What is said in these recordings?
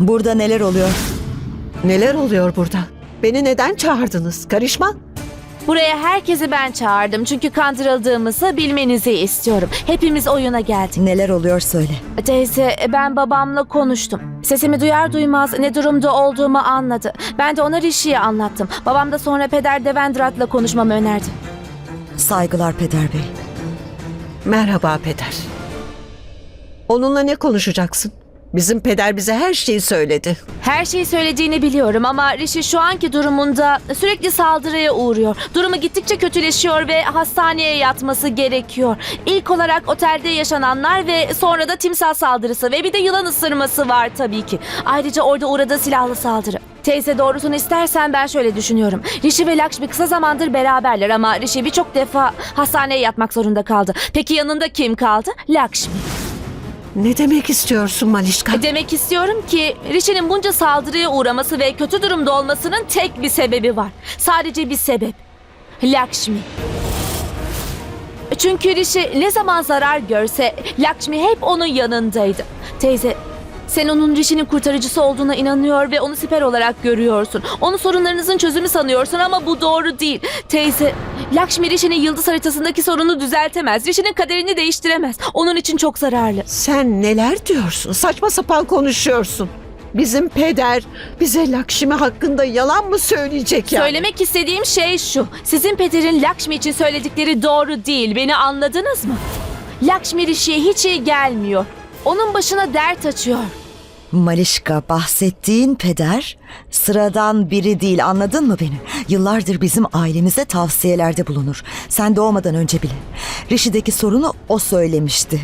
Burada neler oluyor? Neler oluyor burada? Beni neden çağırdınız? Karışma. Buraya herkesi ben çağırdım çünkü kandırıldığımızı bilmenizi istiyorum. Hepimiz oyuna geldik. Neler oluyor söyle. Teyze ben babamla konuştum. Sesimi duyar duymaz ne durumda olduğumu anladı. Ben de ona Rishi'yi anlattım. Babam da sonra peder Devendrat'la konuşmamı önerdi. Saygılar Peder Bey. Merhaba peder. Onunla ne konuşacaksın? Bizim peder bize her şeyi söyledi. Her şeyi söylediğini biliyorum ama Rishi şu anki durumunda sürekli saldırıya uğruyor. Durumu gittikçe kötüleşiyor ve hastaneye yatması gerekiyor. İlk olarak otelde yaşananlar ve sonra da timsah saldırısı ve bir de yılan ısırması var tabii ki. Ayrıca orada uğradığı silahlı saldırı. Teyze doğrusunu istersen ben şöyle düşünüyorum. Rishi ve Lakshmi kısa zamandır beraberler ama Rishi birçok defa hastaneye yatmak zorunda kaldı. Peki yanında kim kaldı? Lakshmi. Ne demek istiyorsun Malişka? Demek istiyorum ki Rishi'nin bunca saldırıya uğraması ve kötü durumda olmasının tek bir sebebi var. Sadece bir sebep. Lakshmi. Çünkü Rishi ne zaman zarar görse Lakshmi hep onun yanındaydı. Teyze sen onun Rishi'nin kurtarıcısı olduğuna inanıyor ve onu siper olarak görüyorsun. Onu sorunlarınızın çözümü sanıyorsun ama bu doğru değil. Teyze, Lakshmi Rishi'nin yıldız haritasındaki sorunu düzeltemez. Rishi'nin kaderini değiştiremez. Onun için çok zararlı. Sen neler diyorsun? Saçma sapan konuşuyorsun. Bizim peder bize Lakşimi hakkında yalan mı söyleyecek yani? Söylemek istediğim şey şu. Sizin pederin Lakshmi için söyledikleri doğru değil. Beni anladınız mı? Lakshmi Rishi'ye hiç iyi gelmiyor. Onun başına dert açıyor. Malişka bahsettiğin peder sıradan biri değil anladın mı beni? Yıllardır bizim ailemize tavsiyelerde bulunur. Sen doğmadan önce bile. Rishi'deki sorunu o söylemişti.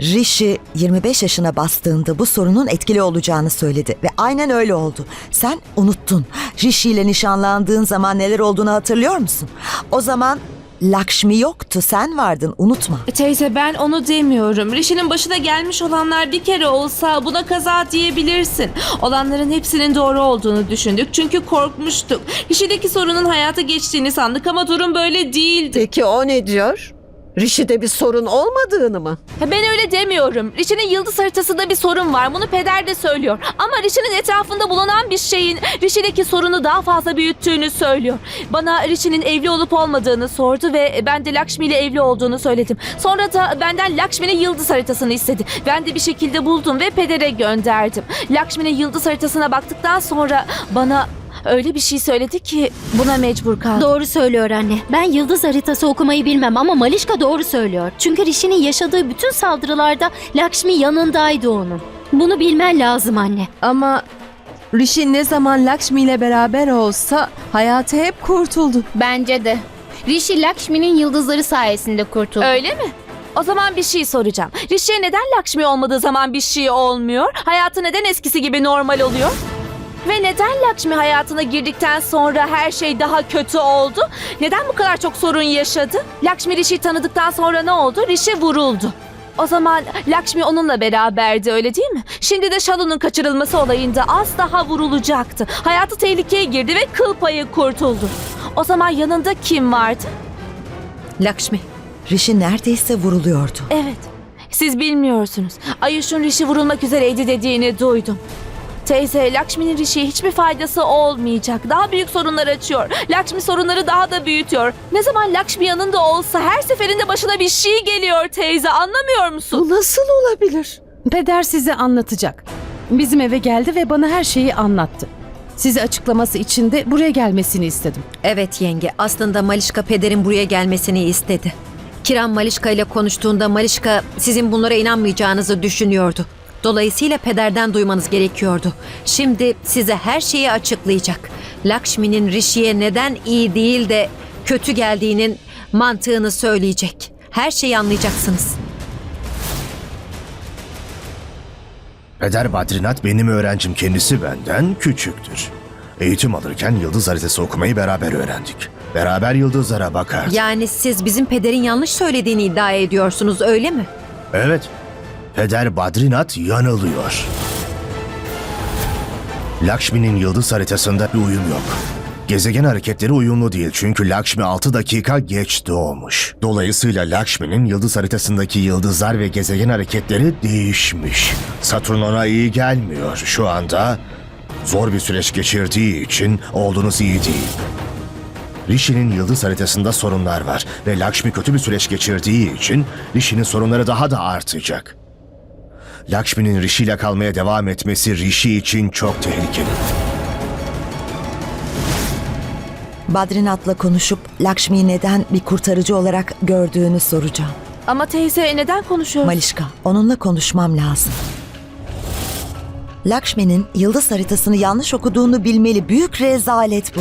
Rishi 25 yaşına bastığında bu sorunun etkili olacağını söyledi ve aynen öyle oldu. Sen unuttun. Rishi ile nişanlandığın zaman neler olduğunu hatırlıyor musun? O zaman Lakshmi yoktu, sen vardın unutma. E, Teyze ben onu demiyorum. Rishi'nin başına gelmiş olanlar bir kere olsa buna kaza diyebilirsin. Olanların hepsinin doğru olduğunu düşündük çünkü korkmuştuk. Rishi'deki sorunun hayata geçtiğini sandık ama durum böyle değildi. Peki o ne diyor? Rishi'de bir sorun olmadığını mı? Ben öyle demiyorum. Rishi'nin yıldız haritasında bir sorun var. Bunu peder de söylüyor. Ama Rishi'nin etrafında bulunan bir şeyin Rishi'deki sorunu daha fazla büyüttüğünü söylüyor. Bana Rishi'nin evli olup olmadığını sordu ve ben de Lakshmi ile evli olduğunu söyledim. Sonra da benden Lakshmi'nin yıldız haritasını istedi. Ben de bir şekilde buldum ve pedere gönderdim. Lakshmi'nin yıldız haritasına baktıktan sonra bana öyle bir şey söyledi ki buna mecbur kaldım. Doğru söylüyor anne. Ben yıldız haritası okumayı bilmem ama Malişka doğru söylüyor. Çünkü Rishi'nin yaşadığı bütün saldırılarda Lakshmi yanındaydı onun. Bunu bilmen lazım anne. Ama Rishi ne zaman Lakshmi ile beraber olsa hayatı hep kurtuldu. Bence de. Rishi Lakshmi'nin yıldızları sayesinde kurtuldu. Öyle mi? O zaman bir şey soracağım. Rishi'ye neden Lakshmi olmadığı zaman bir şey olmuyor? Hayatı neden eskisi gibi normal oluyor? Ve neden Lakshmi hayatına girdikten sonra her şey daha kötü oldu? Neden bu kadar çok sorun yaşadı? Lakshmi Rishi'yi tanıdıktan sonra ne oldu? Rishi vuruldu. O zaman Lakshmi onunla beraberdi öyle değil mi? Şimdi de Shalu'nun kaçırılması olayında az daha vurulacaktı. Hayatı tehlikeye girdi ve kıl payı kurtuldu. O zaman yanında kim vardı? Lakshmi, Rishi neredeyse vuruluyordu. Evet. Siz bilmiyorsunuz. Ayuş'un Rişi vurulmak üzereydi dediğini duydum. Teyze, Lakshmi'nin Rishi'ye hiçbir faydası olmayacak. Daha büyük sorunlar açıyor. Lakshmi sorunları daha da büyütüyor. Ne zaman Lakshmi yanında olsa her seferinde başına bir şey geliyor teyze. Anlamıyor musun? Bu nasıl olabilir? Peder size anlatacak. Bizim eve geldi ve bana her şeyi anlattı. Size açıklaması için de buraya gelmesini istedim. Evet yenge, aslında Malişka pederin buraya gelmesini istedi. Kiran Malişka ile konuştuğunda Malişka sizin bunlara inanmayacağınızı düşünüyordu. Dolayısıyla pederden duymanız gerekiyordu. Şimdi size her şeyi açıklayacak. Lakshmi'nin Rishi'ye neden iyi değil de kötü geldiğinin mantığını söyleyecek. Her şeyi anlayacaksınız. Peder Badrinat benim öğrencim kendisi benden küçüktür. Eğitim alırken yıldız haritası okumayı beraber öğrendik. Beraber yıldızlara bakardık. Yani siz bizim pederin yanlış söylediğini iddia ediyorsunuz öyle mi? Evet, Peder Badrinat yanılıyor. Lakshmi'nin yıldız haritasında bir uyum yok. Gezegen hareketleri uyumlu değil çünkü Lakshmi 6 dakika geç doğmuş. Dolayısıyla Lakshmi'nin yıldız haritasındaki yıldızlar ve gezegen hareketleri değişmiş. Satürn ona iyi gelmiyor. Şu anda zor bir süreç geçirdiği için oğlunuz iyi değil. Rishi'nin yıldız haritasında sorunlar var ve Lakshmi kötü bir süreç geçirdiği için Rishi'nin sorunları daha da artacak. Lakshmi'nin Rishi ile kalmaya devam etmesi Rishi için çok tehlikeli. Badrinat'la konuşup Lakshmi'yi neden bir kurtarıcı olarak gördüğünü soracağım. Ama teyze neden konuşuyorsun? Malişka, onunla konuşmam lazım. Lakshmi'nin yıldız haritasını yanlış okuduğunu bilmeli. Büyük rezalet bu.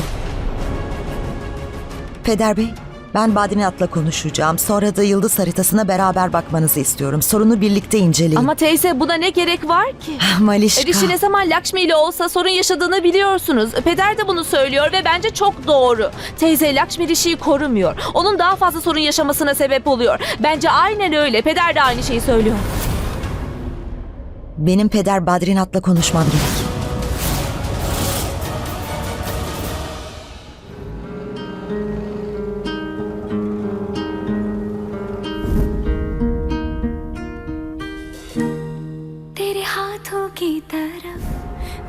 Peder Bey, ben Badrinat'la konuşacağım. Sonra da yıldız haritasına beraber bakmanızı istiyorum. Sorunu birlikte inceleyin. Ama teyze buna ne gerek var ki? Malişka. Rishi ne zaman Lakshmi ile olsa sorun yaşadığını biliyorsunuz. Peder de bunu söylüyor ve bence çok doğru. Teyze Lakshmi Rishi'yi korumuyor. Onun daha fazla sorun yaşamasına sebep oluyor. Bence aynen öyle. Peder de aynı şeyi söylüyor. Benim peder Badrinat'la konuşmam gerek.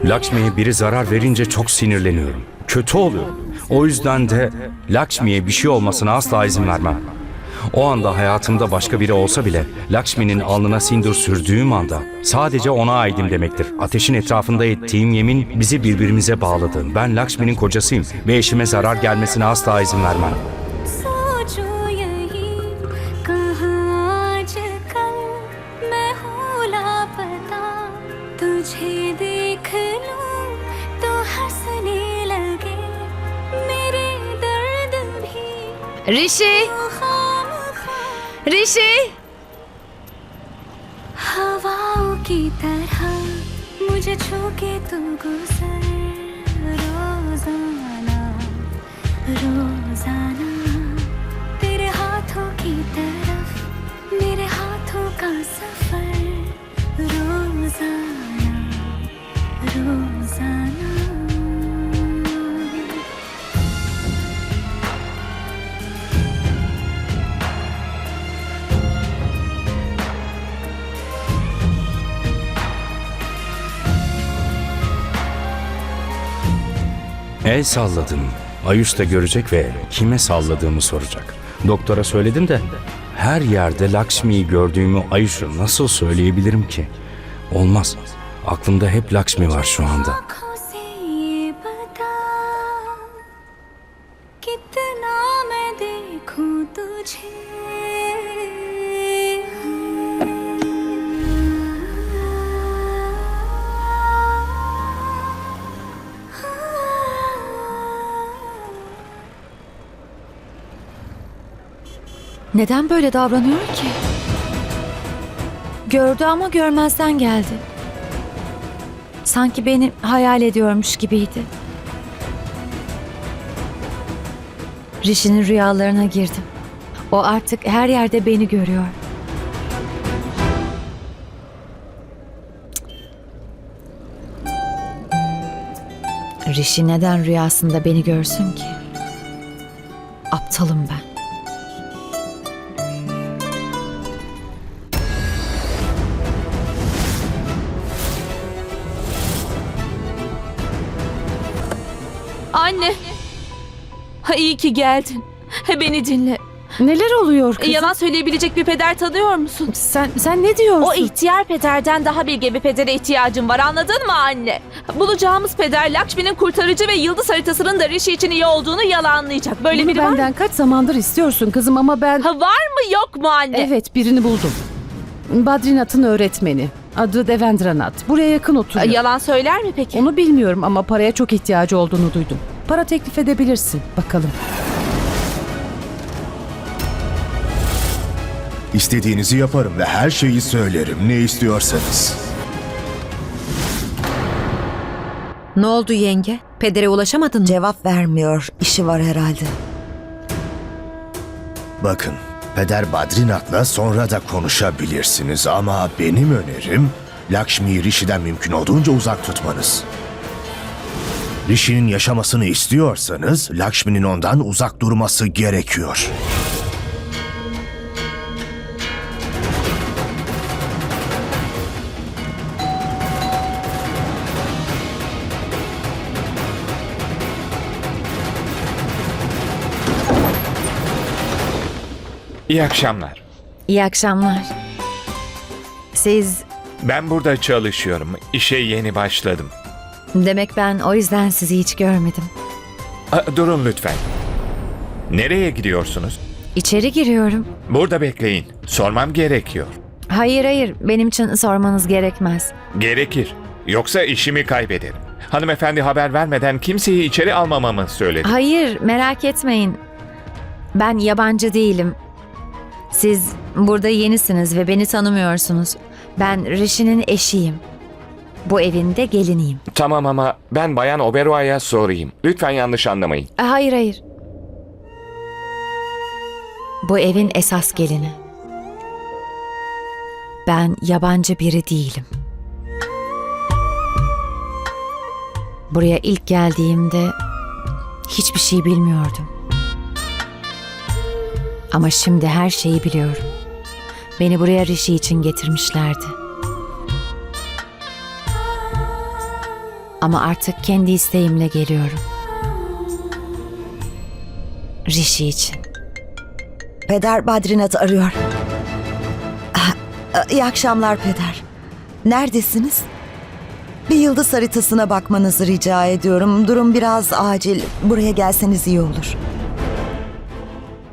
Lakshmi'ye biri zarar verince çok sinirleniyorum. Kötü oluyorum. O yüzden de Lakshmi'ye bir şey olmasına asla izin vermem. O anda hayatımda başka biri olsa bile Lakshmi'nin alnına sindur sürdüğüm anda sadece ona aidim demektir. Ateşin etrafında ettiğim yemin bizi birbirimize bağladı. Ben Lakshmi'nin kocasıyım ve eşime zarar gelmesine asla izin vermem. खामखा Rishi! हवाओं की तरह मुझे छू के तू गुजर। रोज़ाना रोज़ाना, तेरे हाथों की तरफ़, मेरे हाथों का सफ़र। रोज़ाना रोज़ाना। El salladım. Ayüş de görecek ve kime salladığımı soracak. Doktora söyledim de her yerde Lakshmi'yi gördüğümü Ayüş'e nasıl söyleyebilirim ki? Olmaz. Aklımda hep Lakshmi var şu anda. Neden böyle davranıyor ki? Gördü ama görmezden geldi. Sanki beni hayal ediyormuş gibiydi. Rishi'nin rüyalarına girdim. O artık her yerde beni görüyor. Rishi neden rüyasında beni görsün ki? Aptalım ben. Ha, iyi ki geldin. Ha, Beni dinle. Neler oluyor kızım? Yalan söyleyebilecek bir peder tanıyor musun? Sen sen ne diyorsun? O ihtiyar pederden daha bilge bir pedere ihtiyacım var anladın mı anne? Bulacağımız peder Lakshmi'nin kurtarıcı ve yıldız haritasının da Rishi için iyi olduğunu yalanlayacak. Böyle Bunu biri var mı? benden kaç zamandır istiyorsun kızım ama ben... Ha, var mı yok mu anne? Evet birini buldum. Badrinat'ın öğretmeni. Adı Devendranath. Buraya yakın oturuyor. Yalan söyler mi peki? Onu bilmiyorum ama paraya çok ihtiyacı olduğunu duydum. Para teklif edebilirsin. Bakalım. İstediğinizi yaparım ve her şeyi söylerim ne istiyorsanız. Ne oldu yenge? Pedere ulaşamadın mı? Cevap vermiyor. İşi var herhalde. Bakın, Peder Badrinat'la sonra da konuşabilirsiniz ama benim önerim Lakshmi'yi Rishi'den mümkün olduğunca uzak tutmanız. Rishi'nin yaşamasını istiyorsanız Lakshmi'nin ondan uzak durması gerekiyor. İyi akşamlar. İyi akşamlar. Siz Ben burada çalışıyorum. İşe yeni başladım. Demek ben o yüzden sizi hiç görmedim. A, durun lütfen. Nereye gidiyorsunuz? İçeri giriyorum. Burada bekleyin. Sormam gerekiyor. Hayır hayır benim için sormanız gerekmez. Gerekir. Yoksa işimi kaybederim. Hanımefendi haber vermeden kimseyi içeri almamamı söyledi. Hayır merak etmeyin. Ben yabancı değilim. Siz burada yenisiniz ve beni tanımıyorsunuz. Ben Rishi'nin eşiyim. Bu evin de geliniyim. Tamam ama ben Bayan Oberoy'a sorayım. Lütfen yanlış anlamayın. E, Hayır hayır. Bu evin esas gelini. Ben yabancı biri değilim. Buraya ilk geldiğimde hiçbir şey bilmiyordum. Ama şimdi her şeyi biliyorum. Beni buraya Rishi için getirmişlerdi. Ama artık kendi isteğimle geliyorum. Rishi için. Peder Badrinat arıyor. Ah, ah, İyi akşamlar peder. Neredesiniz? Bir yıldız haritasına bakmanızı rica ediyorum. Durum biraz acil. Buraya gelseniz iyi olur.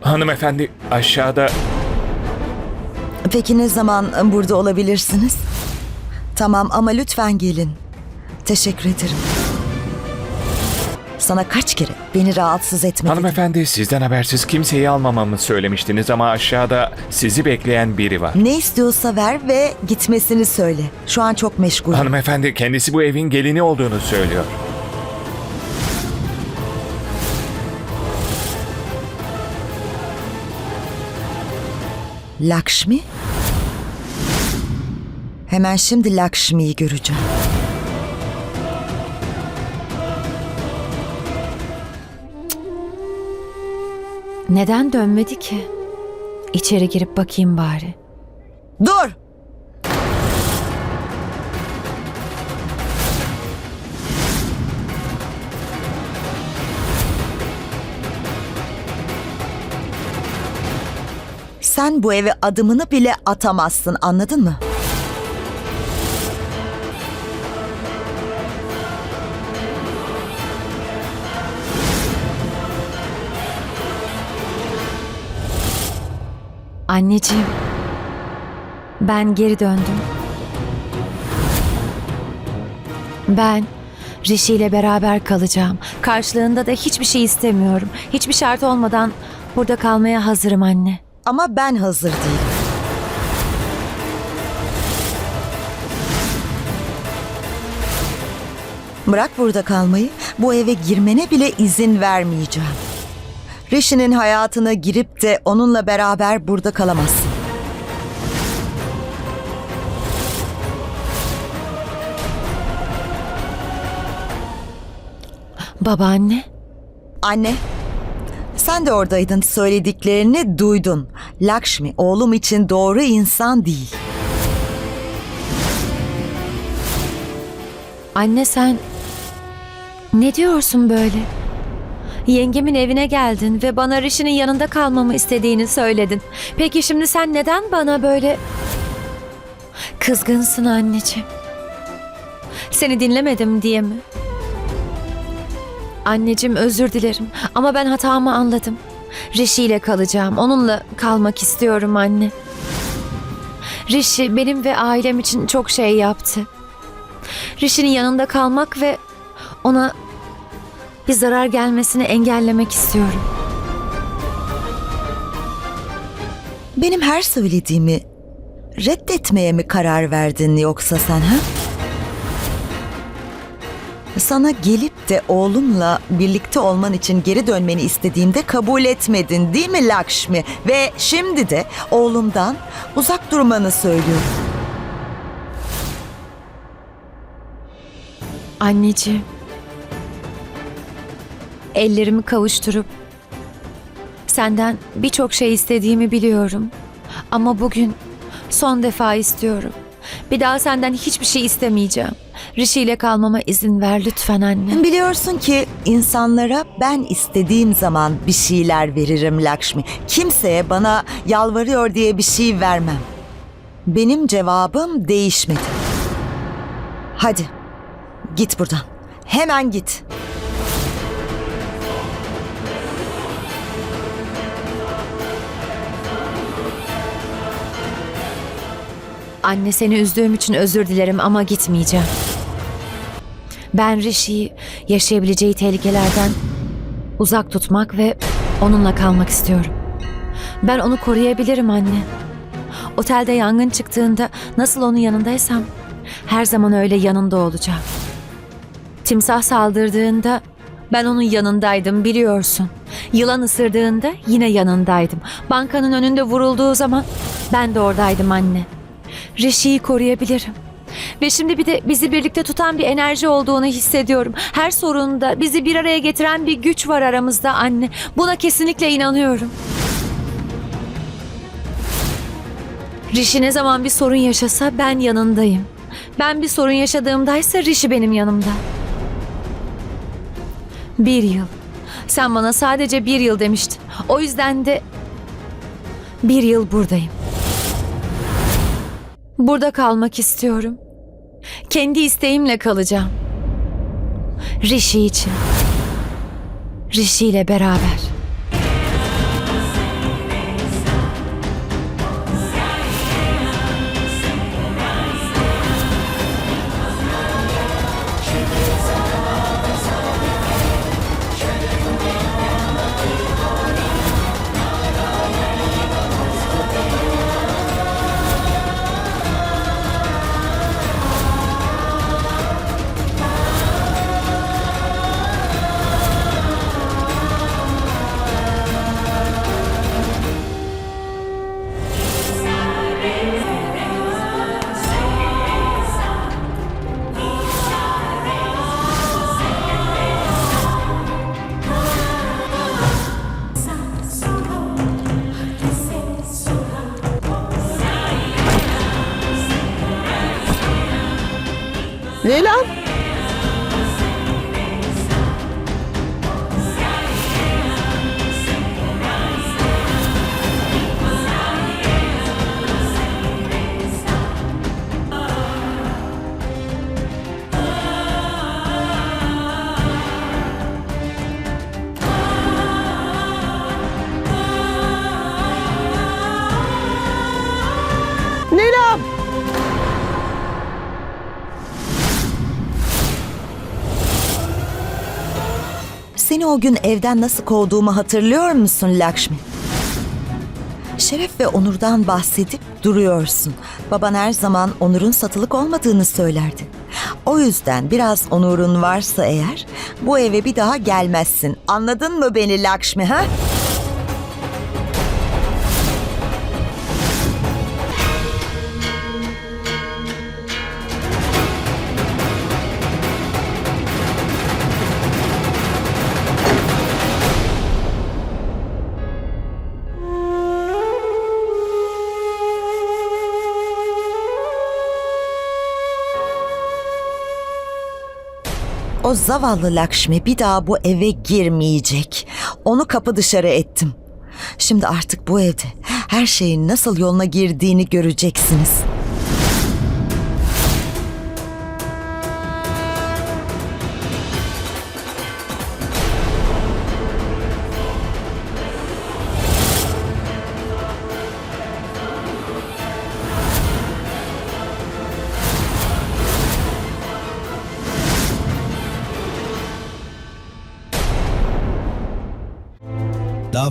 Hanımefendi aşağıda Peki ne zaman burada olabilirsiniz? Tamam ama lütfen gelin. Teşekkür ederim. Sana kaç kere beni rahatsız etme dedim. Hanımefendi sizden habersiz kimseyi almamamı söylemiştiniz ama aşağıda sizi bekleyen biri var. Ne istiyorsa ver ve gitmesini söyle. Şu an çok meşgul. Hanımefendi kendisi bu evin gelini olduğunu söylüyor. Lakshmi? Hemen şimdi Lakshmi'yi göreceğim. Neden dönmedi ki? İçeri girip bakayım bari. Dur! Sen bu eve adımını bile atamazsın anladın mı? Anneciğim. Ben geri döndüm. Ben Rishi ile beraber kalacağım. Karşılığında da hiçbir şey istemiyorum. Hiçbir şart olmadan burada kalmaya hazırım anne. Ama ben hazır değilim. Bırak burada kalmayı. Bu eve girmene bile izin vermeyeceğim. Rishi'nin hayatına girip de onunla beraber burada kalamazsın. Babaanne. Anne, sen de oradaydın söylediklerini duydun. Lakshmi oğlum için doğru insan değil. Anne sen ne diyorsun böyle? Yengemin evine geldin ve bana Rishi'nin yanında kalmamı istediğini söyledin. Peki şimdi sen neden bana böyle kızgınsın anneciğim? Seni dinlemedim diye mi? Anneciğim özür dilerim ama ben hatamı anladım. Rishi ile kalacağım. Onunla kalmak istiyorum anne. Rishi benim ve ailem için çok şey yaptı. Rishi'nin yanında kalmak ve ona bir zarar gelmesini engellemek istiyorum. Benim her söylediğimi reddetmeye mi karar verdin yoksa sen ha? Sana gelip de oğlumla birlikte olman için geri dönmeni istediğimde kabul etmedin değil mi Lakshmi? Ve şimdi de oğlumdan uzak durmanı söylüyorum. Anneciğim, ellerimi kavuşturup senden birçok şey istediğimi biliyorum. Ama bugün son defa istiyorum. Bir daha senden hiçbir şey istemeyeceğim. Rishi ile kalmama izin ver lütfen anne. Biliyorsun ki insanlara ben istediğim zaman bir şeyler veririm Lakshmi. Kimseye bana yalvarıyor diye bir şey vermem. Benim cevabım değişmedi. Hadi git buradan. Hemen git. Anne seni üzdüğüm için özür dilerim ama gitmeyeceğim. Ben Rishi'yi yaşayabileceği tehlikelerden uzak tutmak ve onunla kalmak istiyorum. Ben onu koruyabilirim anne. Otelde yangın çıktığında nasıl onun yanındaysam her zaman öyle yanında olacağım. Timsah saldırdığında ben onun yanındaydım biliyorsun. Yılan ısırdığında yine yanındaydım. Bankanın önünde vurulduğu zaman ben de oradaydım anne. Rishi'yi koruyabilirim. Ve şimdi bir de bizi birlikte tutan bir enerji olduğunu hissediyorum. Her sorunda bizi bir araya getiren bir güç var aramızda anne. Buna kesinlikle inanıyorum. Rishi ne zaman bir sorun yaşasa ben yanındayım. Ben bir sorun yaşadığımdaysa Rishi benim yanımda. Bir yıl. Sen bana sadece bir yıl demiştin. O yüzden de bir yıl buradayım. Burada kalmak istiyorum. Kendi isteğimle kalacağım. Rishi için. Rishi ile beraber. Seni o gün evden nasıl kovduğumu hatırlıyor musun Lakshmi? Şeref ve onurdan bahsedip duruyorsun. Baban her zaman onurun satılık olmadığını söylerdi. O yüzden biraz onurun varsa eğer bu eve bir daha gelmezsin. Anladın mı beni Lakshmi ha? O zavallı Lakshmi bir daha bu eve girmeyecek. Onu kapı dışarı ettim. Şimdi artık bu evde her şeyin nasıl yoluna girdiğini göreceksiniz.